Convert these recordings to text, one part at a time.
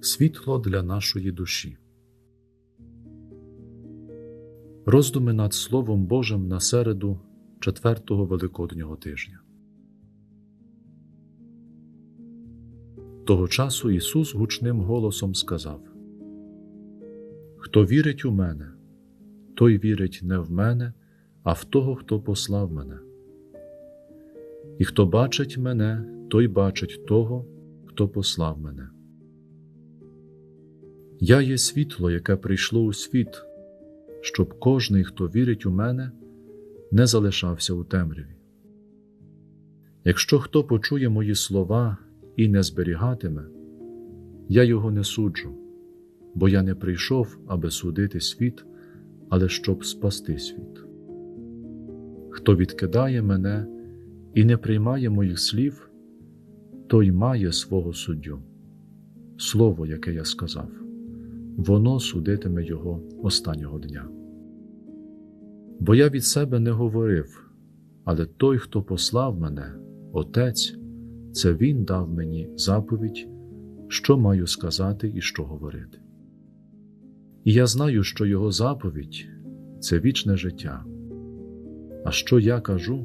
Світло для нашої душі. Роздуми над Словом Божим на середу четвертого Великоднього тижня. Того часу Ісус гучним голосом сказав: Хто вірить у мене, той вірить не в мене, а в того, хто послав мене. І хто бачить мене, той бачить того, хто послав мене. Я є світло, яке прийшло у світ, щоб кожний, хто вірить у мене, не залишався у темряві. Якщо хто почує мої слова і не зберігатиме, я його не суджу, бо я не прийшов, аби судити світ, але щоб спасти світ. Хто відкидає мене і не приймає моїх слів, той має свого суддю, слово, яке я сказав, воно судитиме його останнього дня. Бо я від себе не говорив, але той, хто послав мене, Отець, це Він дав мені заповідь, що маю сказати і що говорити. І я знаю, що Його заповідь це вічне життя. А що я кажу,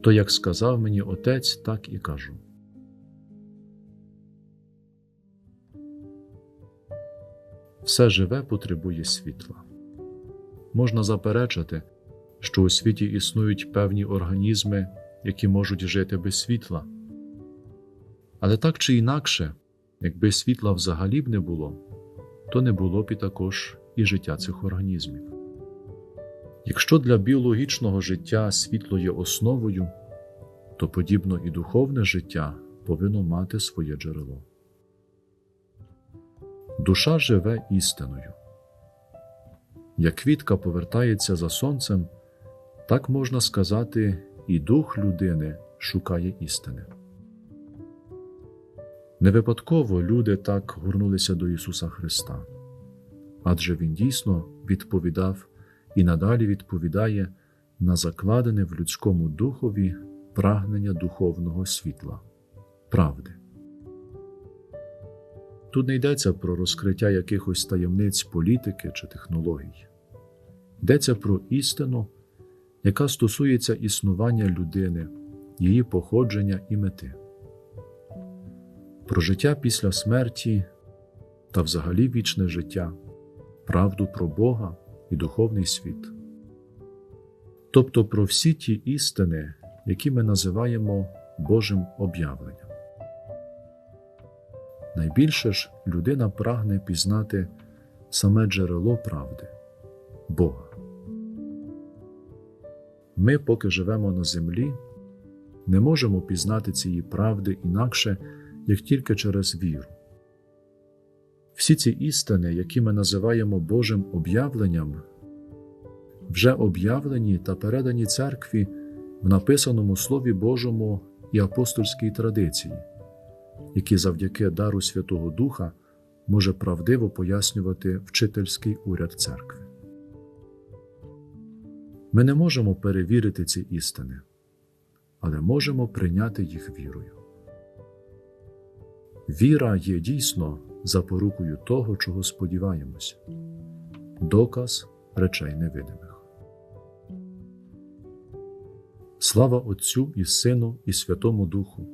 то як сказав мені Отець, так і кажу. Все живе потребує світла. Можна заперечити, що у світі існують певні організми, які можуть жити без світла. Але так чи інакше, якби світла взагалі б не було, то не було б і також і життя цих організмів. Якщо для біологічного життя світло є основою, то подібно і духовне життя повинно мати своє джерело. Душа живе істиною. Як квітка повертається за сонцем, так можна сказати, і дух людини шукає істини. Не випадково люди так горнулися до Ісуса Христа, адже Він дійсно відповідав і надалі відповідає на закладене в людському духові прагнення духовного світла, правди. Тут не йдеться про розкриття якихось таємниць політики чи технологій, йдеться про істину, яка стосується існування людини, її походження і мети, про життя після смерті та взагалі вічне життя, правду про Бога і духовний світ, тобто про всі ті істини, які ми називаємо Божим об'явленням. Найбільше ж людина прагне пізнати саме джерело правди Бога. Ми, поки живемо на землі, не можемо пізнати цієї правди інакше, як тільки через віру. Всі ці істини, які ми називаємо Божим об'явленням, вже об'явлені та передані церкві в написаному Слові Божому і апостольській традиції які завдяки дару Святого Духа може правдиво пояснювати вчительський уряд церкви. Ми не можемо перевірити ці істини, але можемо прийняти їх вірою. Віра є дійсно запорукою того, чого сподіваємося, доказ речей невидимих. Слава Отцю і Сину, і Святому Духу